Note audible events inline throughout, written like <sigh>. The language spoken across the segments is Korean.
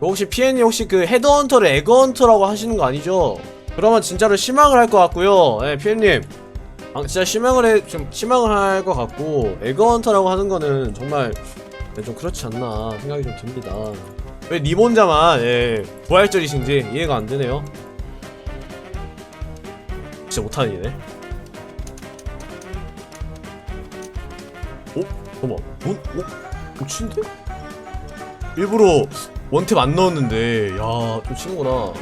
혹시 피엔님 혹시 그 헤드헌터를 에그헌터라고 하시는 거 아니죠? 그러면 진짜로 실망을 할 것 같고요. 예, 피엔님. 아, 진짜 실망을 해, 좀 실망을 할 것 같고 에그헌터라고 하는 거는 정말 네, 좀 그렇지 않나 생각이 좀 듭니다. 왜님 혼자만 예, 부활절이신지 이해가 안 되네요. 진짜 못하는 이네. 오, 잠깐만, 뭐, 오, 오, 치는데? 일부러 원탭 안 넣었는데, 야, 좀 치는구나.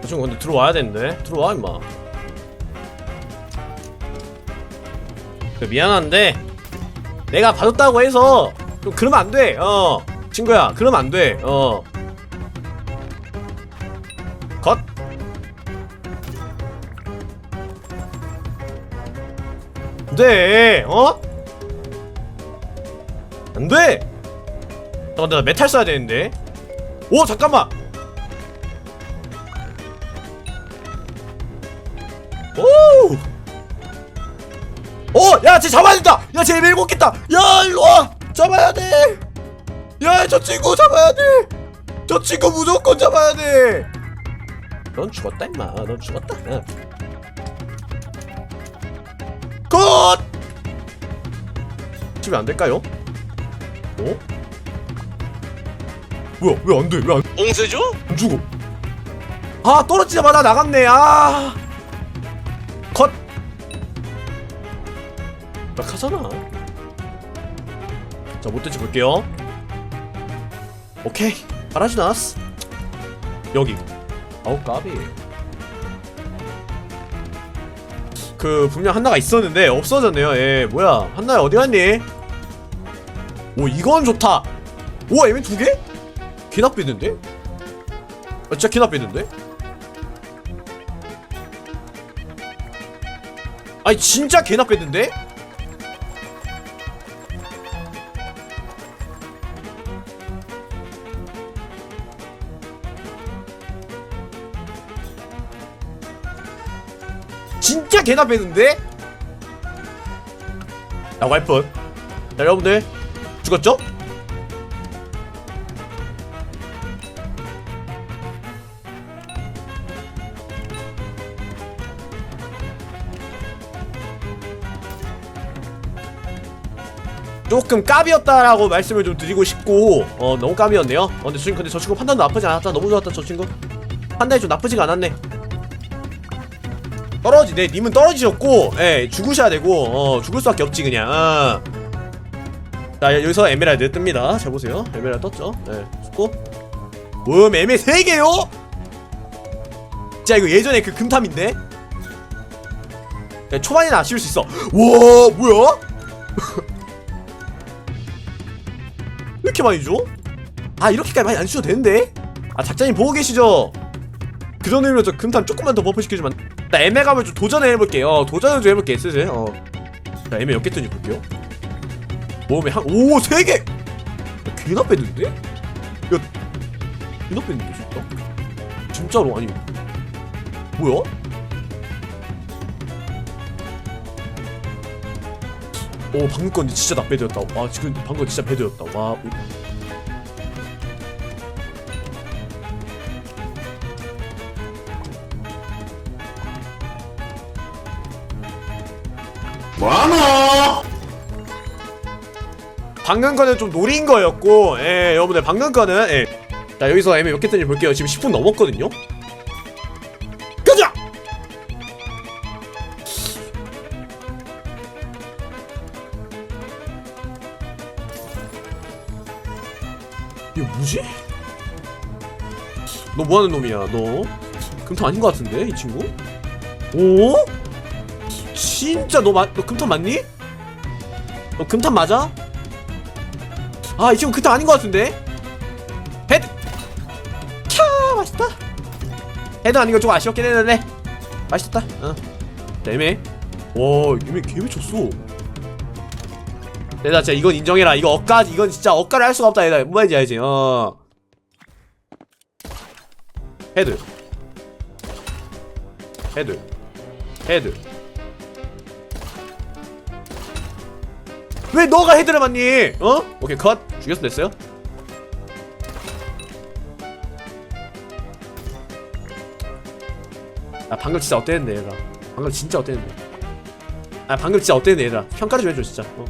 저 친구 근데 들어와야 되는데? 들어와, 임마. 그 미안한데, 내가 봐줬다고 해서, 좀 그러면 안 돼, 어. 친구야, 그러면 안 돼, 어. 안 돼, 어? 안 돼! 잠깐, 나 메탈 써야 되는데. 오, 잠깐만! 오! 오! 야, 쟤 잡아야 된다! 야, 쟤 밀고 겠다 야, 일로 와! 잡아야 돼! 야, 저 친구 잡아야 돼! 저 친구 무조건 잡아야 돼! 넌 죽었다, 임마. 넌 죽었다. 응. 컷! 집에 안 될까요? 어? 뭐야, 왜 안 돼? 왜 안, 옹수죠? 안 죽어? 아, 떨어지자마자 나갔네, 아! 컷! 약하잖아. 자, 못될지 볼게요. 오케이. 바라지 나왔어. 여기. 아우, 까비. 그, 분명 한나가 있었는데, 없어졌네요. 예, 뭐야. 한나야, 어디 갔니? 오, 이건 좋다. 오, 애미 두 개? 기납비는데? 아, 진짜 기납비는데? 아니 진짜 개나 뺐는데? 진짜 할 뻔. 자 여러분들 죽었죠? 조금 까비였다라고 말씀을 좀 드리고 싶고 어 너무 까비였네요. 어, 근데, 저, 근데 저 친구 판단도 나쁘지 않았다. 너무 좋았다 저 친구. 판단이 좀 나쁘지가 않았네 떨어지 네 님은 떨어지셨고 예 죽으셔야 되고 어 죽을 수밖에 없지 그냥 어. 자 여기서 에메랄드 뜹니다 잘 보세요 에메랄드 떴죠 예 죽고 음 에메 3개요? 자 이거 예전에 그 금탐인데 야, 초반에는 아쉬울 수 있어 와 뭐야? 왜 <laughs> 이렇게 많이 줘? 아 이렇게까지 많이 안 주셔도 되는데? 아 작자님 보고 계시죠? 그런 의미로 저 금탄 조금만 더 버프 안- 나 애매감을 좀 도전을 해볼게 어 도전을 좀 해볼게 슬슬 어 자 애매 몇개 뜨는지 볼게요 몸에 한오 3개! 야, 개나 뺐는데? 야 개나 뺐는데 진짜? 진짜로 아니 뭐야? 오 방금 건 진짜 나 배드였다 와 지금 방금 진짜 배드였다 와 뭐하노? 방금 거는 좀 노린 거였고 예 여러분들 방금 거는 예. 자 여기서 애매 몇개 뜨는지 볼게요 지금 10분 넘었거든요 가자 이거 뭐지? 너 뭐하는 놈이야 너 금탄 아닌 것 같은데 이 친구? 오? 진짜 너, 마, 너 금탄 맞니? 너 금탄 맞아? 아, 이 친구 그때 아닌 것 같은데? 헤드! 캬, 맛있다. 헤드 아닌 거좀 아쉬웠긴 했는데. 맛있다. 어. 애매. 와, 애매 개 미쳤어. 얘들아, 진짜 이건 인정해라. 이거 억까, 이건 진짜 억까를 할 수가 없다, 얘들아. 뭐 말인지 알지? 어. 헤드. 헤드. 헤드 왜 너가 헤드를 맞니? 어? 오케이 컷 죽였어 됐어요? 아 방금 진짜 어땠는데 얘들아 방금 진짜 어땠는데 아 방금 진짜 어땠는데 얘들아 평가를 좀 해줘 진짜 어.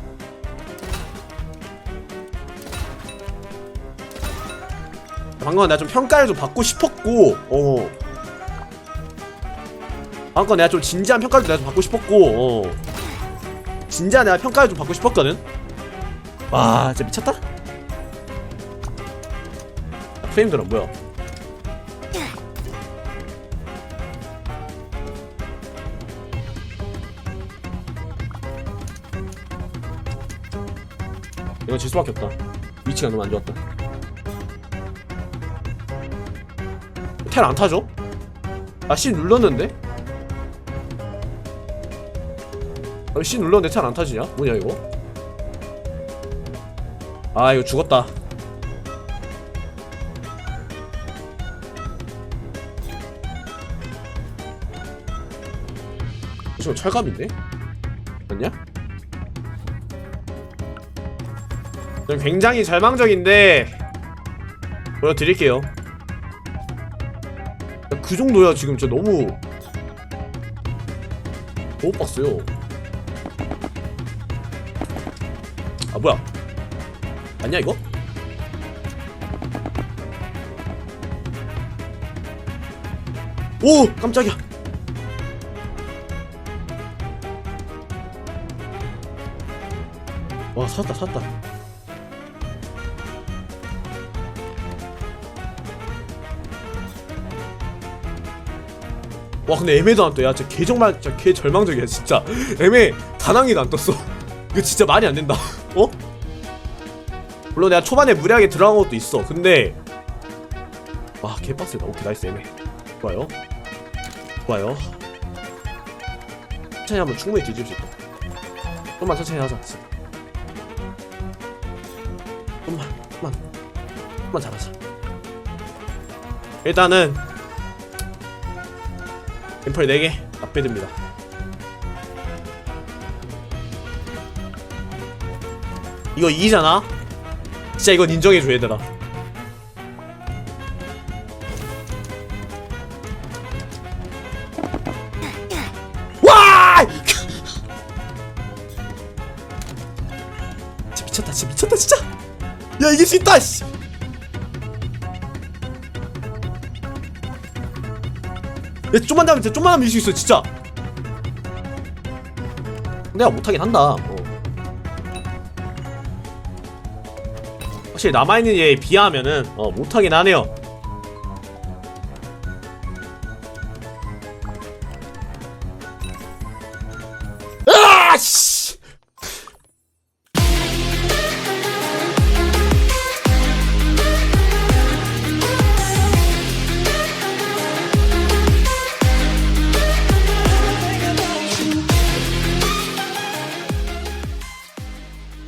방금 내가 좀 평가를 좀 받고 싶었고 어 방금 내가 좀 진지한 평가를 내가 좀 받고 싶었고 어 진지한 내가 평가를 좀 받고 싶었거든. 와 진짜 미쳤다. 아, 프레임들은 뭐야? 이건 질 수밖에 없다. 위치가 너무 안 좋았다. 텔 안 타죠? 아 C 눌렀는데? 어, C 눌렀는데 텔안 타지냐? 뭐냐 이거? 아 이거 죽었다 이거 철갑인데? 저는 굉장히 절망적인데 보여드릴게요 그 정도야 지금 진짜 너무 너무 빡세요 뭐야 맞냐 이거? 오 깜짝이야 와 살았다 살았다 와 근데 애매도 안 떠. 야 진짜 개 정말 진짜 개 절망적이야 진짜. 애매 다낭이 도 안 떴어. 이거 진짜 말이 안 된다. <laughs> 어? 물론 내가 초반에 무리하게 들어간 것도 있어. 근데 와 개빡세다. 오케이 나이스 애매. 좋아요. 좋아요. 천천히 하면 충분히 뒤질 수 있다. 좀만 천천히 하자. 진짜. 좀만, 좀만, 좀만 잘하자. 일단은 앰플 4개 납배됩니다 이거 2잖아? 진짜 이건 인정해줘 얘들아 와! 진짜 미쳤다 진짜 미쳤다 진짜 야 이길 수 있다 씨. 야 좀만 더 하면 돼 좀만 하면 이길 수 있어 진짜 내가 못하긴 한다 확실히 남아있는 얘에 비하면은 어 못하긴 하네요